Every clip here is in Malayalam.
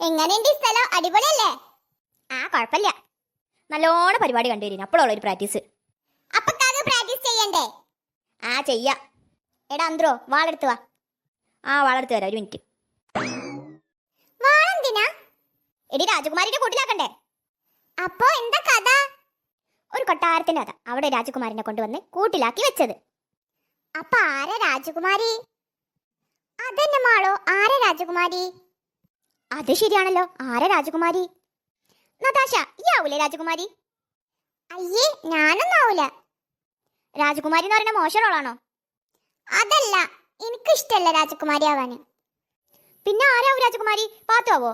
എങ്ങനെയുണ്ട് ഈ സ്ഥലം? അടിപൊളിയല്ലേ? ആ കുഴപ്പമില്ല. നല്ലോണം പരിപാടി കണ്ടുവരും അപ്പോഴുള്ള ഒരു പ്രാക്ടീസ് അപ്പൊ പ്രാക്ടീസ് ചെയ്യണ്ടേ? ആ ചെയ്യാ. എടാ അന്ത്രോ വാളെടുത്ത് വാ. ആ വാളെടുത്ത് വരാം ഒരു മിനിറ്റ് വാളെന്തിനാ? എടി രാജകുമാരിന്റെ കൂട്ടിലാക്കണ്ടേ? അപ്പോ എന്താ കഥ? ഒരു കൊട്ടാരത്തിന്റെ കഥ. അവിടെ രാജകുമാരിനെ കൊണ്ടുവന്ന് കൂട്ടിലാക്കി വെച്ചത്. അപ്പൊ ആരാ രാജകുമാരി? അതെന്നെ മാളോ. ആരാ രാജകുമാരി? അത് ശരിയാണല്ലോ. ആരാ രാജകുമാരി? നതാശ ഈ ആവൂലേ രാജകുമാരി? അയ്യേ ഞാനൊന്നും ആവൂല. രാജകുമാരി എന്ന് പറയുന്ന മോശം റോളാണോ അതല്ല എനിക്കിഷ്ടല്ല രാജകുമാരി ആവാന്. പിന്നെ ആരാവും രാജകുമാരി? പാത്തുവോ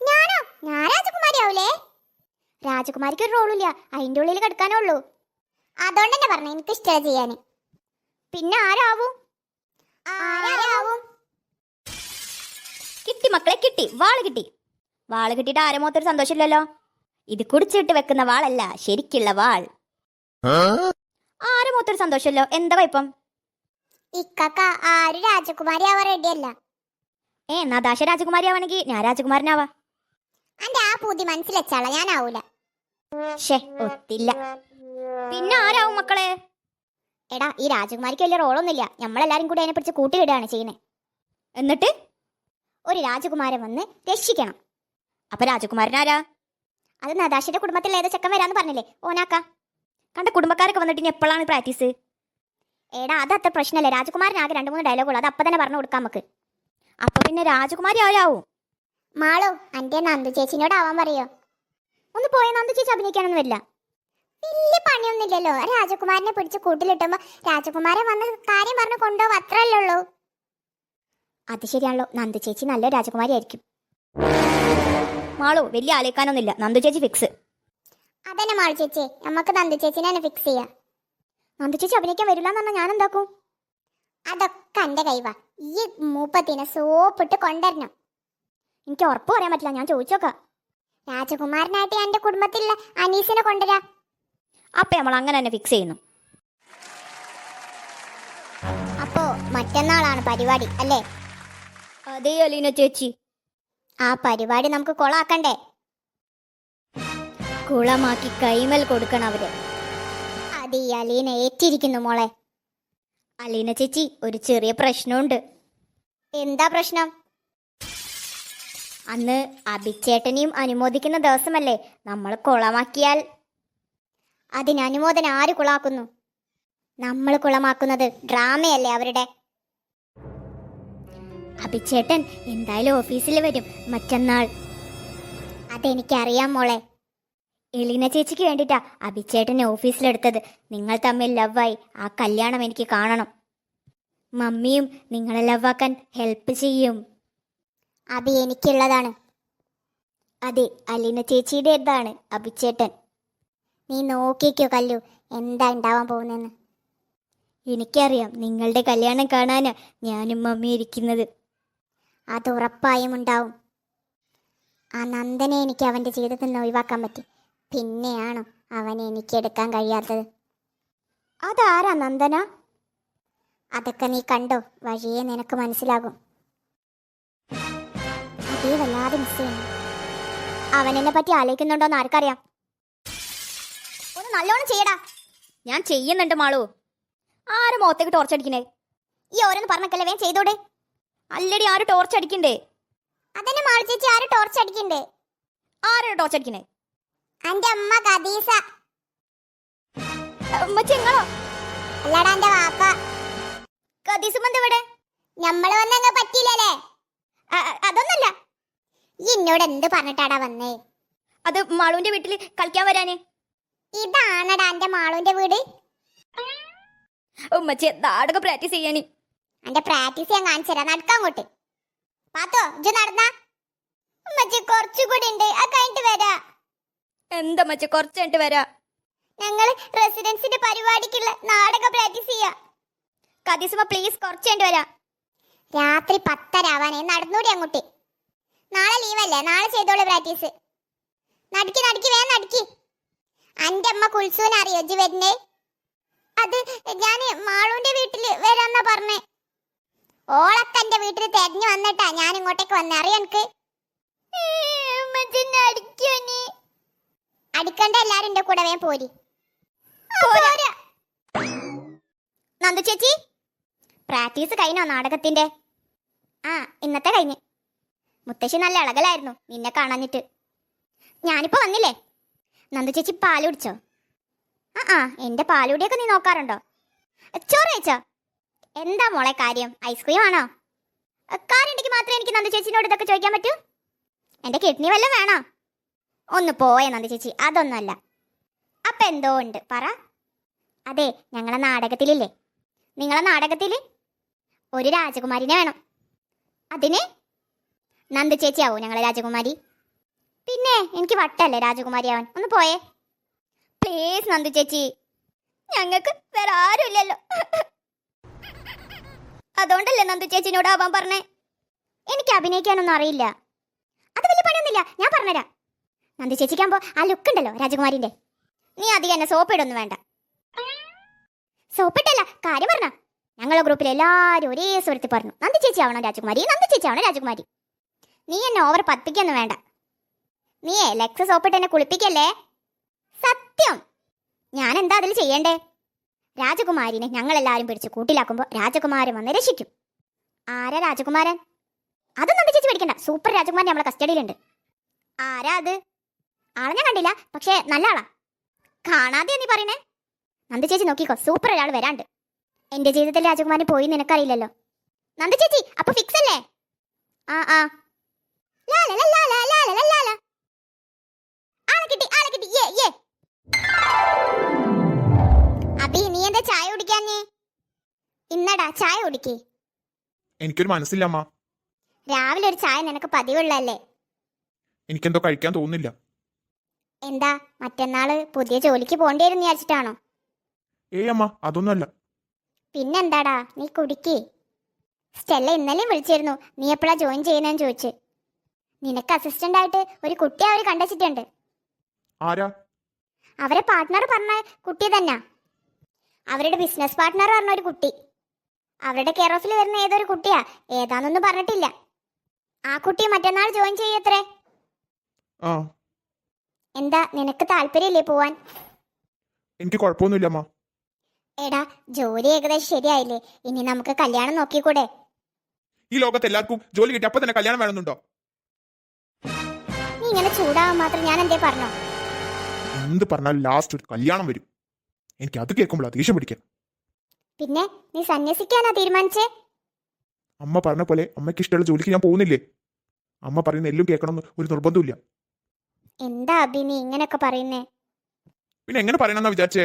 ഞാനോ? ഞാൻ രാജകുമാരി ആവൂലേ? രാജകുമാരിക്ക് ഒരു റോളില്ല അതിന്റെ ഉള്ളിൽ കിടക്കാനേ ഉള്ളൂ. അതുകൊണ്ട് തന്നെ പറഞ്ഞു എനിക്കിഷ്ടല്ല ചെയ്യാന്. പിന്നെ ആരാവും ആരാവും കിട്ടി മക്കളെ കിട്ടി. വാൾ കിട്ടി. വാൾ കിട്ടിയിട്ട് ആരെ മുഖത്തൊരു സന്തോഷമില്ലല്ലോ. ഇത് കുടിച്ചിട്ട് വെക്കുന്ന വാളല്ല ശരിക്കുള്ള വാൾ. ആരെ മുഖത്തൊരു സന്തോഷമല്ലോ എന്താ വൈപ്പം ഇക്കക്ക ആര് രാജകുമാരി ആവാൻ റെഡിയല്ല. ഏ നദാശ രാജകുമാരി ആവണമെങ്കിൽ ഞാൻ രാജകുമാരനാവാ. അന്റെ ആ പൂതി മനസ്സിലെച്ചാള ഞാൻ ആവൂല ഷേ ഒത്തില്ല. പിന്നെ ആരാവും മക്കളെ? എടാ ഈ രാജകുമാരിക്ക് വലിയ റോളൊന്നുമില്ല. നമ്മളെല്ലാരും കൂടി അതിനെ പിടിച്ച് കൂട്ടിലിടുകയാണ് ചെയ്യുന്നത് എന്നിട്ട്? ഒരു രാജകുമാരൻ വന്ന് രക്ഷിക്കണം. അപ്പൊ രാജകുമാരനാരാ? അത് നദാശിന്റെ കുടുംബത്തിൽ ഏതോ ചെക്കൻ വരാന്ന് പറഞ്ഞില്ലേ ഓനാക്ക. കണ്ട കുടുംബക്കാരൊക്കെ വന്നിട്ട് ഇനി എപ്പോഴാണ് പ്രാക്ടീസ്? എടാ അത് അത്ര പ്രശ്നമല്ലേ. രാജകുമാരനാകെ രണ്ട് മൂന്ന് ഡയലോഗുള്ളൂ അത് അപ്പൊ തന്നെ പറഞ്ഞു കൊടുക്കാം നമുക്ക്. അപ്പൊ പിന്നെ രാജകുമാരി ആരാവും? മാളോ അന്റെ നന്ദു ചേച്ചിനോട് ആവാൻ പറയോ? ഒന്ന് പോയ നന്ദു ചേച്ചി അഭിനയിക്കാനൊന്നും വരില്ല. വലിയ പണിയൊന്നുമില്ലല്ലോ. രാജകുമാരനെ പിടിച്ച് കൂട്ടിലിട്ടുമ്പോ രാജകുമാരൻ വന്ന് കാര്യം പറഞ്ഞു കൊണ്ടുപോകും അത്രല്ലേ ഉള്ളൂ. അത് ശരിയാണല്ലോ. നന്ദു ചേച്ചി നല്ല രാജകുമാരി ആയിരിക്കും മാളോ വലിയ ആലോചിക്കാനൊന്നുമില്ല നന്ദു ചേച്ചി ഫിക്സ് അതന്നെ മാളു ചേച്ചി. നമുക്ക് നന്ദു ചേച്ചിനെ തന്നെ ഫിക്സ് ചെയ്യാം. നന്ദു ചേച്ചി അഭിനയിക്കാൻ വരില്ല എന്ന് പറഞ്ഞാൽ ഞാൻ എന്താക്കും അതൊക്കെ എന്റെ കൈവാ. ഈ മൂപ്പത്തിനെ സോപ്പിട്ട് കൊണ്ടുവരണം എനിക്ക് ഉറപ്പ് പറയാൻ പറ്റില്ല. ഞാൻ ചോദിച്ചോക്കാം. രാജകുമാരനായിട്ട് എന്റെ കുടുംബത്തിലുള്ള അനീസിനെ കൊണ്ടുവരാ. അപ്പൊ നമ്മൾ അങ്ങനെ തന്നെ ഫിക്സ് ചെയ്യുന്നു. അപ്പോ മറ്റന്നാളാണ് പരിപാടി അല്ലേ? അതേ അലീന ചേച്ചി. ആ പരിപാടി നമുക്ക് കൊളാക്കണ്ടേ? കുളമാക്കി കൈമൽ കൊടുക്കണം അവർ. അത് അലീന ഏറ്റിരിക്കുന്നു മോളെ. അലീന ചേച്ചി ഒരു ചെറിയ പ്രശ്നമുണ്ട്. എന്താ പ്രശ്നം? അന്ന് അഭിച്ചേട്ടനെയും അനുമോദിക്കുന്ന ദിവസമല്ലേ? നമ്മൾ കുളമാക്കിയാൽ. അതിന് അനുമോദന ആര് കുളാക്കുന്നു? നമ്മൾ കുളമാക്കുന്നത് ഡ്രാമയല്ലേ അവരുടെ? അഭിച്ചേട്ടൻ എന്തായാലും ഓഫീസിൽ വരും. മറ്റന്നാൾ. അതെനിക്കറിയാം മോളെ. എലീന ചേച്ചിക്ക് വേണ്ടിട്ടാ അഭിച്ചേട്ടനെ ഓഫീസിലെടുത്തത്. നിങ്ങൾ തമ്മിൽ ലവായി. ആ കല്യാണം എനിക്ക് കാണണം. മമ്മിയും നിങ്ങളെ ലവാക്കാൻ ഹെൽപ്പ് ചെയ്യും. അത് എനിക്കുള്ളതാണ്. അതെ അലീന ചേച്ചിയുടേതാണ് അഭിച്ചേട്ടൻ. നീ നോക്കിക്കോ കല്ലു എന്താ ഉണ്ടാവാൻ പോകുന്നതെന്ന്. എനിക്കറിയാം നിങ്ങളുടെ കല്യാണം കാണാനാ ഞാനും മമ്മി ഇരിക്കുന്നത്. അത് ഉറപ്പായും ഉണ്ടാവും. ആ നന്ദനെ എനിക്ക് അവന്റെ ജീവിതത്തിൽ നിന്ന് ഒഴിവാക്കാൻ പറ്റി. പിന്നെയാണ് അവനെ എനിക്ക് എടുക്കാൻ കഴിയാത്തത്? അതാരാ നന്ദന? അതൊക്കെ നീ കണ്ടോ? വഴിയെ നിനക്ക് മനസ്സിലാകും. അതേ വല്ലാതെ മിസ് ചെയ്യുന്നു. അവൻ എന്നെ പറ്റി ആലോചിക്കുന്നുണ്ടോന്ന് ആർക്കറിയാം? ഒന്ന് നല്ലോണം ചെയ്യടാ. ഞാൻ ചെയ്യുന്നുണ്ട് മാളു. ആരും മുഖത്തേക്ക് ടോർച്ചടിക്കണേ ഈ ഓരോന്ന് പറഞ്ഞക്കല്ലേ വേഗം ചെയ്തോടെ? അല്ലടി ആരും ടോർച്ച് അടിക്കണ്ടേ? അതന്നെ മാളു ചേച്ചി ആര് ടോർച്ച് അടിക്കണ്ടേ? ആരാണ് ടോർച്ച് അടിക്കണേ? അന്റെ അമ്മ കദീസ ചെങ്ങളോ അല്ലടാ എന്റെ വാപ്പ. കദീസുമന്ത് ഇവിടെ? നമ്മൾ വന്നങ്ങ് പറ്റിയില്ലല്ലേ? അതൊന്നല്ല. ഈ എന്നോട് എന്ത് പറഞ്ഞിട്ടാടാ വന്നേ? അത് മാളുവിന്റെ വീട്ടിൽ കളിക്കാൻ വരാന്. ഇതാണടാ എന്റെ മാളുവിന്റെ വീട്. ഉമ്മച്ചി എന്താടൊക്കെ പ്രാക്ടീസ് ചെയ്യാന്? എന്റെ പ്രാക്ടീസ് ഞാൻ കാണിച്ചു തരാം. കൂട്ടി പാത്തോ ഇജ്ജ് നടന്ന. ഉമ്മച്ചി കുറച്ചുകൂടി ഉണ്ട്. ആ കഴിഞ്ഞിട്ട് വരാ. എന്താ മച്ച കുറച്ച് കഴിഞ്ഞിട്ട് വരാ? ഞങ്ങൾ റെസിഡൻസിന്റെ പരിപാടിക്കുള്ള നാടക പ്രാക്ടീസ് ചെയ്യാ. കദീസുമ പ്ലീസ് കുറച്ച് കഴിഞ്ഞിട്ട് വരാ. രാത്രി പത്തരാവാനേ നടന്നൂടി അങ്ങോട്ട്. നാളെ ലീവല്ലേ നാളെ ചെയ്തോളൂ പ്രാക്ടീസ് നടക്കി നടക്കി വേഗം നടക്കി. അന്റെ അമ്മ കുൽസൂന് അറിയോ? ഇജ്ജ് വരുന്നേ? അത് ഞാൻ മാളുവിന്റെ വീട്ടിൽ വരാന്നാ പറഞ്ഞേ. ഓളൊക്കെ എന്റെ വീട്ടിൽ തെരഞ്ഞു വന്നിട്ടാ ഞാൻ ഇങ്ങോട്ടേക്ക് വന്നേ. അറിയോ എനിക്ക്? അടിക്കണ്ട എല്ലാരും എന്റെ കൂടെ വേഗം പോരി. നന്ദു ചേച്ചി പ്രാക്ടീസ് കഴിഞ്ഞോ നാടകത്തിന്റെ? ആ ഇന്നത്തെ കഴിഞ്ഞ്. മുത്തശ്ശി നല്ല ഇളകലായിരുന്നു നിന്നെ കാണാഞ്ഞിട്ട്. ഞാനിപ്പോ വന്നില്ലേ? നന്ദു ചേച്ചി പാൽ കുടിച്ചോ? ആ ആ എന്റെ പാലുടിയൊക്കെ നീ നോക്കാറുണ്ടോ? ചോറ് കഴിച്ചോ? എന്താ മോളെ കാര്യം? ഐസ്ക്രീം ആണോ? കാര്യണ്ടെങ്കിൽ മാത്രമേ എനിക്ക് നന്ദി ചേച്ചിനോട് ഇതൊക്കെ ചോദിക്കാൻ പറ്റൂ? എന്റെ കിഡ്നി വല്ലതും വേണോ? ഒന്ന് പോയ നന്ദി ചേച്ചി അതൊന്നുമല്ല. അപ്പൊ എന്തോ ഉണ്ട് പറ. അതെ ഞങ്ങളെ നാടകത്തിലില്ലേ? നിങ്ങളെ നാടകത്തിൽ ഒരു രാജകുമാരിനെ വേണം. അതിന് നന്ദ ചേച്ചിയാവോ ഞങ്ങളെ രാജകുമാരി? പിന്നെ എനിക്ക് വട്ടല്ലേ രാജകുമാരി ആവാൻ? ഒന്ന് പോയേ. പ്ലീസ് നന്ദു ചേച്ചി. ഞങ്ങൾക്ക് വേറെ ആരുമില്ലല്ലോ. അതുകൊണ്ടല്ലേ നന്ദു ചേച്ചിനോട് ആവാൻ പറഞ്ഞേ? എനിക്ക് അഭിനയിക്കാനൊന്നും അറിയില്ല. അത് വലിയ പണിയൊന്നുമില്ല. ഞാൻ പറഞ്ഞുതരാം. നന്ദു ചേച്ചിക്കാകുമ്പോ ആ ലുക്ക് ഉണ്ടല്ലോ രാജകുമാരിന്റെ. നീ അധികം എന്നെ സോപ്പിടൊന്നും വേണ്ട. സോപ്പിട്ടല്ല കാര്യം പറഞ്ഞ. ഞങ്ങളെ ഗ്രൂപ്പിൽ എല്ലാവരും ഒരേ സ്വരത്തിൽ പറഞ്ഞു. നന്ദി ചേച്ചി ആവണം രാജകുമാരി നന്ദി ചേച്ചി ആവണം രാജകുമാരി. നീ എന്നെ ഓവർ പത്തിക്കൊന്നും വേണ്ട. നീയേ ലെക്സ് സോപ്പിട്ട് എന്നെ കുളിപ്പിക്കല്ലേ? സത്യം. ഞാൻ എന്താ അതിൽ ചെയ്യണ്ടേ? രാജകുമാരിനെ ഞങ്ങളെല്ലാവരും പിടിച്ച് കൂട്ടിലാക്കുമ്പോൾ രാജകുമാരൻ വന്ന് രക്ഷിക്കും. ആരാ രാജകുമാരൻ? അതൊന്നും നന്ദി ചേച്ചി പേടിക്കണ്ട. സൂപ്പർ രാജകുമാരൻ നമ്മളെ കസ്റ്റഡിയിലുണ്ട്. ആരാ അത്? ആളെ ഞാൻ കണ്ടില്ല പക്ഷേ നല്ല ആളാ. കാണാതെ നീ പറയണേ. നന്ദി ചേച്ചി നോക്കിക്കോ സൂപ്പർ ഒരാൾ വരാണ്ട്. എന്റെ ജീവിതത്തിൽ രാജകുമാരൻ പോയി നിനക്കറിയില്ലല്ലോ. നന്ദി ചേച്ചി അപ്പൊ ഫിക്സ് അല്ലേ? ആ ആ. ആളെ കിട്ടി ആളെ കിട്ടി. ഏ ഏ അബി നീ എന്താ ചായ കുടിക്കാഞ്ഞേ? ഇന്നടാ ചായ കുടിക്കേ. എനിക്കൊരു മനസ്സില്ല അമ്മ. രാവിലെ ഒരു ചായ നിനക്ക് പതിവുള്ളല്ലേ എനിക്കെന്തോ കഴിക്കാൻ തോന്നുന്നില്ല. എന്താ മറ്റന്നാൾ പുതിയ ജോലിക്ക് പോകേണ്ടി വരും വിചാരിച്ചിട്ടാണോ? ഏയ് അമ്മ അതൊന്നുമല്ല. പിന്നെന്താടാ നീ കുടിക്കേ. സ്റ്റെല്ല ഇന്നലെയും വിളിച്ചിരുന്നു നീ എപ്പോഴാ ജോയിൻ ചെയ്യുന്നതെന്ന് ചോദിച്ചു. നിനക്ക് അസിസ്റ്റന്റ് ആയിട്ട് ഒരു കുട്ടി അവർ കണ്ടിട്ടുണ്ട് ആരാ? അവരെ പാർട്ട്ണർ പറഞ്ഞ കുട്ടി തന്നെ. അവരുടെ ബിസിനസ് പാർട്ട്ണർ പറഞ്ഞ ഒരു കുട്ടി. അവരുടെ കെയർ ഓഫിൽ വരുന്ന ഏതൊരു കുട്ടിയാ? ഏതാന്നൊന്നും പറഞ്ഞിട്ടില്ല. ആ കുട്ടി മറ്റന്നാൾ ജോയിൻ ചെയ്യത്രേ? എന്താ നിനക്ക് താല്പര്യമില്ലേ പോവാൻ? എനിക്ക് കുഴപ്പമൊന്നുമില്ല അമ്മ എടാ ജോലി ഏകദേശം ശരിയായില്ലേ? ഇനി നമുക്ക് കല്യാണം നോക്കിക്കൂടെ? ഈ ലോകത്ത് എല്ലാവർക്കും ജോലി കിട്ടി അപ്പൊ തന്നെ കല്യാണം വേണമെന്നുണ്ടോ? നീ ഇങ്ങനെ ചൂടാവാൻ മാത്രം ഞാൻ എന്തേ പറഞ്ഞോ? എന്ത് പറഞ്ഞാലും ലാസ്റ്റ് ഒരു കല്യാണം വരും. എനിക്ക് അത് കേൾക്കുമ്പോൾ ദേഷ്യം പിടിക്കാം. പിന്നെ നീ സന്യസിക്കാനാ തീരുമാനിച്ചേ? അമ്മ പറഞ്ഞ പോലെ അമ്മയ്ക്ക് ഇഷ്ടമുള്ള ജോലിക്ക് ഞാൻ പോകുന്നില്ലേ? അമ്മ പറയുന്ന എല്ലാം കേൾക്കണമെന്ന് ഒരു നിർബന്ധമില്ല എന്താ അഭി നീ ഇങ്ങനെയൊക്കെ പറയുന്നേ? പിന്നെ എങ്ങനെ പറയണമെന്നാ വിചാരിച്ചേ?